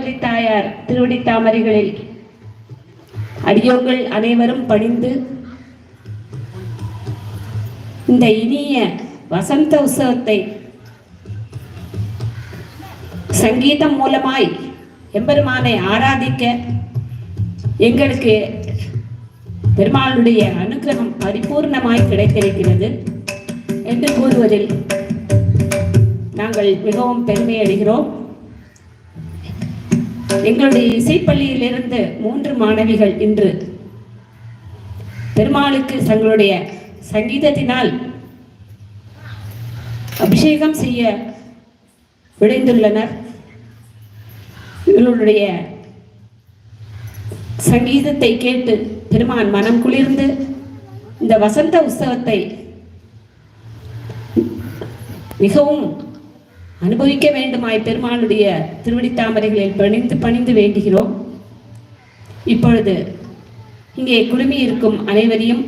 பகவதி தாயார் திருவடி தாமரைகளில். அடியோங்கள் அனைவரும் பணிந்து இந்த இனிய வசந்த உற்சவத்தை சங்கீதம் மூலமாய் எம்பெருமானை ஆராதிக்க எங்களுக்கு பெருமாளுடைய அனுகிரகம் பரிபூர்ணமாய் கிடைத்திருக்கிறது என்று கூறுவதில் நாங்கள் மிகவும் பெருமை அடைகிறோம் எங்களுடைய இசைப்பள்ளியிலிருந்து மூன்று மாணவிகள் இன்று பெருமாளுக்கு தங்களுடைய சங்கீதத்தினால் அபிஷேகம் செய்ய விளைந்துள்ளனர் இவர்களுடைய சங்கீதத்தை கேட்டு பெருமான் மனம் குளிர்ந்து இந்த வசந்த உற்சவத்தை மிகவும் அனுபவிக்க வேண்டுமாய் பெருமாளுடைய திருவடி தாமரைகளில் பணிந்து பணிந்து வேண்டுகிறோம். இப்பொழுது இங்கே குழுமி இருக்கும் அனைவரையும்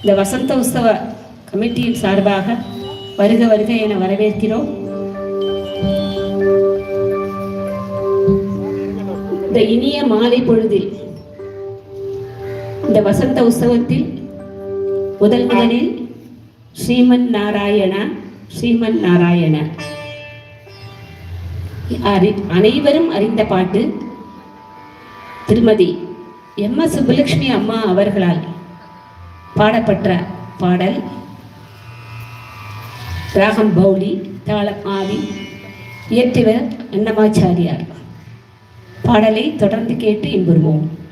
இந்த வசந்த உற்சவ கமிட்டியின் சார்பாக வருக வருக என வரவேற்கிறோம். இந்த இனிய மாலை பொழுதில் இந்த வசந்த உற்சவத்தில் முதல் முதலில் ஸ்ரீமன் நாராயண ஸ்ரீமன் நாராயண. அறி அனைவரும் அறிந்த பாட்டு திருமதி எம் எஸ் சுப்புலட்சுமி அம்மா அவர்களால் பாடப்பட்ட பாடல் ராகம் பௌலி தாளம் ஆவி இயற்றிவர் அன்னமாச்சாரியார். பாடலை தொடர்ந்து கேட்டு இன்புறுவோம்.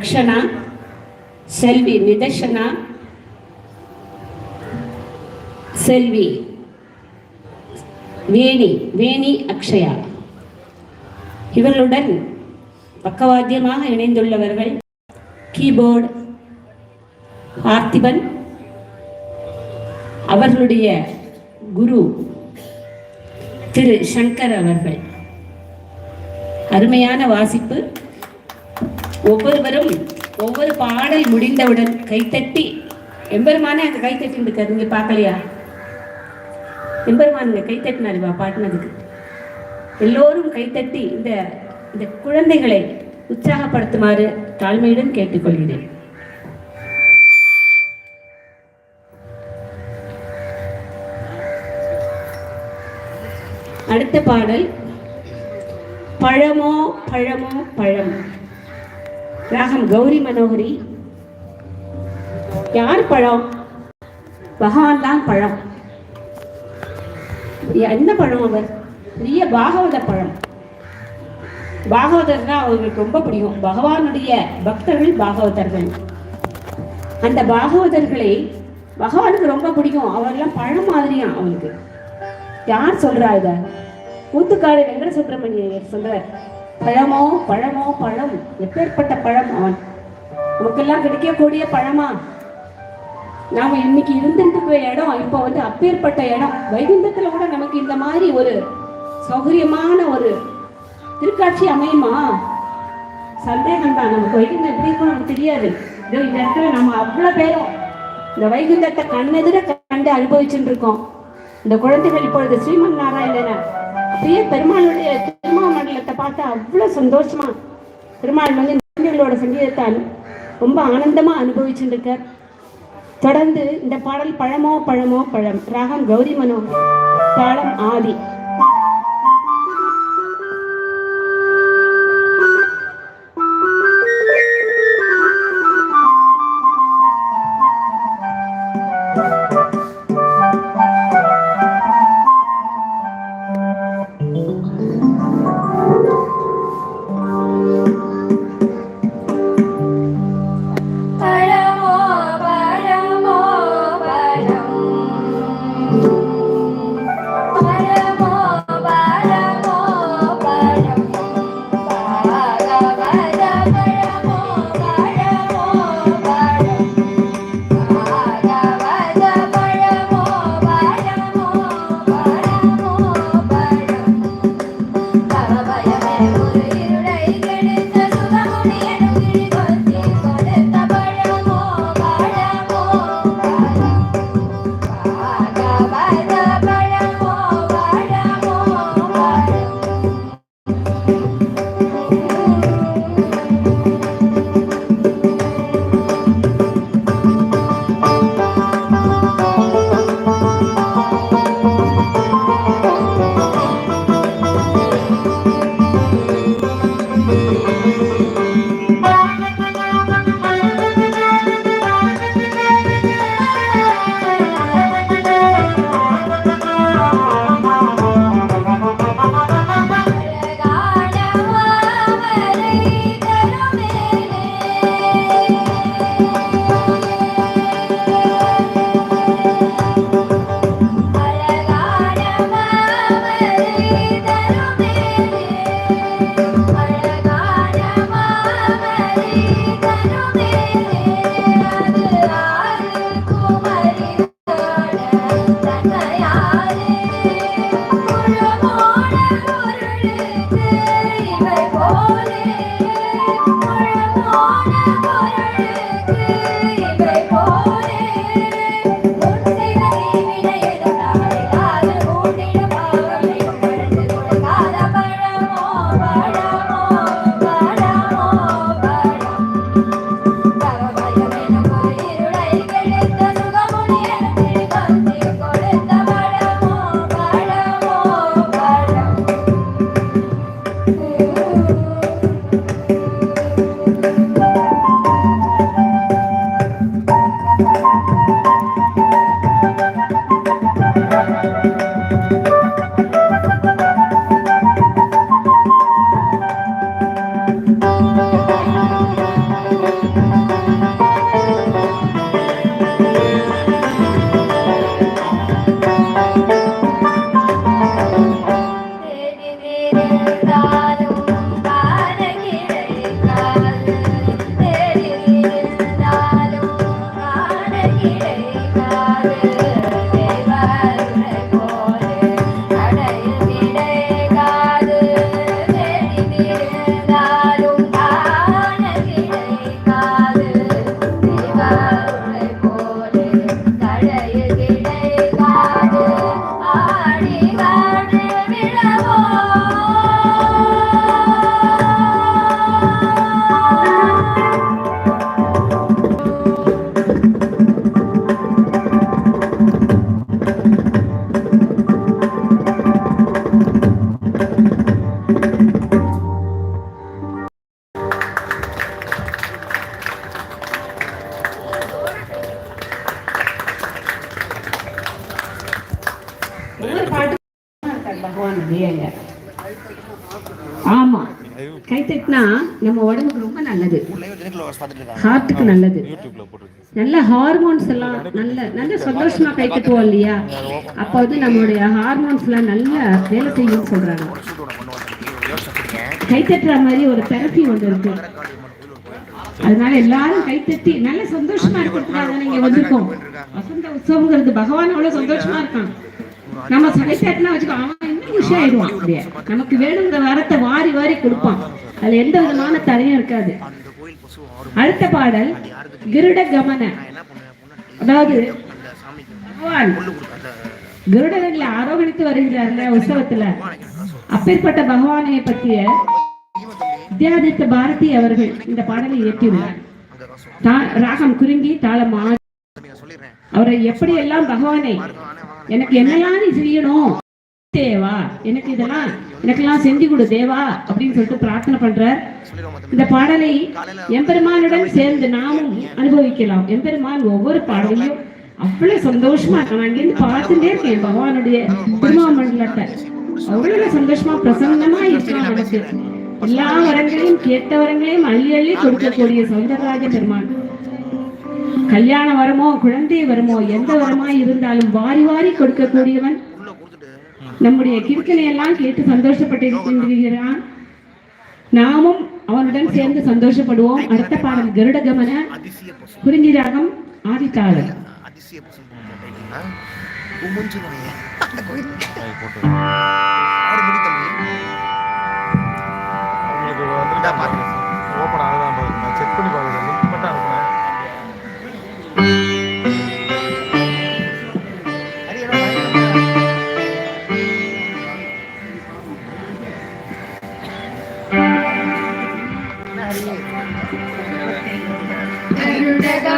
ரக்ஷனா செல்வி நிதர்ஷனா செல்வி வேணி வேணி அக்ஷயா இவர்களுடன் பக்கவாத்தியமாக இணைந்துள்ளவர்கள் கீபோர்டு பார்த்திபன் அவர்களுடைய குரு திரு சங்கர் அவர்கள் அருமையான வாசிப்பு ஒவ்வொருவரும் ஒவ்வொரு பாடல் முடிந்தவுடன் கைத்தட்டி. எம்பெருமானே அங்கே கைத்தட்டி இருக்காரு நீங்க பார்க்கலையா? எம்பெருமானுங்க கைத்தட்டினாருவா பாடினதுக்கு எல்லோரும் கைத்தட்டி இந்த இந்த குழந்தைகளை உற்சாகப்படுத்துமாறு தாழ்மையுடன் கேட்டுக்கொள்கிறேன். அடுத்த பாடல் பழமோ பழமோ பழம். ராகம் கௌரி மனோகரி. யார் பழம்? பகவான் தான் பழம் என்ன பழம் அவர்? பெரிய பாகவத பழம். பாகவதர்னா அவர்களுக்கு ரொம்ப பிடிக்கும். பகவானுடைய பக்தர்கள் பாகவதர்கள். அந்த பாகவதர்களை பகவானுக்கு ரொம்ப பிடிக்கும். அவரெல்லாம் பழம் மாதிரியாம் அவனுக்கு. யார் சொல்றா இத? ஊத்துக்காடு வெங்கட சுப்பிரமணியர் சொல்றார் பழமோ பழமோ பழம். எப்பேற்பட்ட பழம் அவன்? நமக்கெல்லாம் கிடைக்கக்கூடிய பழமா? நாம இன்னைக்கு இருந்திருக்க இடம் இப்போ வந்து அப்பேற்பட்ட இடம். வைகுந்தத்துல கூட நமக்கு இந்த மாதிரி ஒரு சௌகரியமான ஒரு திருக்காட்சி அமையுமா? சந்தேகம் தான். நமக்கு வைகுந்தம் எப்படி இருக்கும் நமக்கு தெரியாது. இதோ இந்த இடத்துல நம்ம அவ்வளவு பேரும் இந்த வைகுந்தத்தை கண்ணெதிர கண்டு அனுபவிச்சுட்டு இருக்கோம். இந்த குழந்தைகள் இப்பொழுது ஸ்ரீமன் நாராயணன் அப்படியே பெருமாளுடைய திருமாமண்டலத்தை பார்த்து அவ்வளவு சந்தோஷமா பெருமாள் வந்து குழந்தைகளோட சங்கீதத்தை ரொம்ப ஆனந்தமா அனுபவிச்சுட்டு இருக்கார் தொடர்ந்து இந்த பாடல் பழமோ பழமோ பழம். ராகம் கௌரி மனோ தாளம் ஆதி. Música கை நம்ம உடம்புக்கு ரொம்ப நல்லது. ஹார்ட்டுக்கு நல்லது. நல்ல ஹார்மோன்ஸ் எல்லாம் நல்ல நல்ல சந்தோஷமா கை தட்டுவோம் இல்லையா? அப்போ வந்து நம்மளுடைய ஹார்மோன்ஸ் எல்லாம் நல்ல வேலை செய்யும் சொல்றாங்க. கை தட்டுற மாதிரி ஒரு தெரப்பி ஒன்று இருக்கு. அதனால எல்லாரும் கை தட்டி நல்ல சந்தோஷமா இருக்கிறதுக்காக தானே இங்க வந்திருக்கோம். வசந்த உற்சவங்கிறது பகவான் அவ்வளவு சந்தோஷமா இருக்கான். நம்ம கை தட்டினா வச்சுக்கோ அவன் இன்னும் விஷயம் ஆயிடுவான் நமக்கு வேணுங்கிற வரத்தை வாரி வாரி கொடுப்பான். அதுல எந்த விதமான தடையும் இருக்காது. அடுத்த பாடல் கிருட கமன அதாவது பகவான் கருடர்களை ஆரோகணித்து வருகிறார்ல உற்சவத்துல. அப்பேற்பட்ட பகவானை பற்றிய வித்யாதித்த பாரதி அவர்கள் இந்த பாடலை இயற்றியுள்ளார். தா- ராகம் குறுங்கி தாளம் அவரை எப்படி எல்லாம் பகவானை எனக்கு என்னெல்லாம் நீ செய்யணும்? தேவா எனக்கு இதெல்லாம் எனக்கெல்லாம் செஞ்சு கொடு தேவா அப்படின்னு சொல்லிட்டு பிரார்த்தனை பண்றார். இந்த பாடலை எம்பெருமானுடன் சேர்ந்து நாமும் அனுபவிக்கலாம். எம்பெருமான் ஒவ்வொரு பாடலையும் அவ்வளவு சந்தோஷமா நான் அங்கிருந்து பார்த்துட்டே இருக்கேன். பகவானுடைய திருமாமண்டலத்தை. அவ்வளவு சந்தோஷமா பிரசன்னமா இருக்கலாம் நமக்கு. எல்லா வரங்களையும் கேட்ட வரங்களையும் அள்ளி அள்ளி கொடுக்கக்கூடிய சௌந்தரராஜ பெருமான். கல்யாண வரமோ குழந்தை வரமோ எந்த வரமா இருந்தாலும் வாரி வாரி கொடுக்கக்கூடியவன் நம்முடைய கீர்த்தனை எல்லாம் கேட்டு சந்தோஷப்பட்டிருக்கின்றான் நாமும் அவனுடன் சேர்ந்து சந்தோஷப்படுவோம். அடுத்த பாடல் கருட கமன அதிசய பசு குறிஞ்சி ராகம் ஆதித்தாளர் அதிசய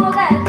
多盖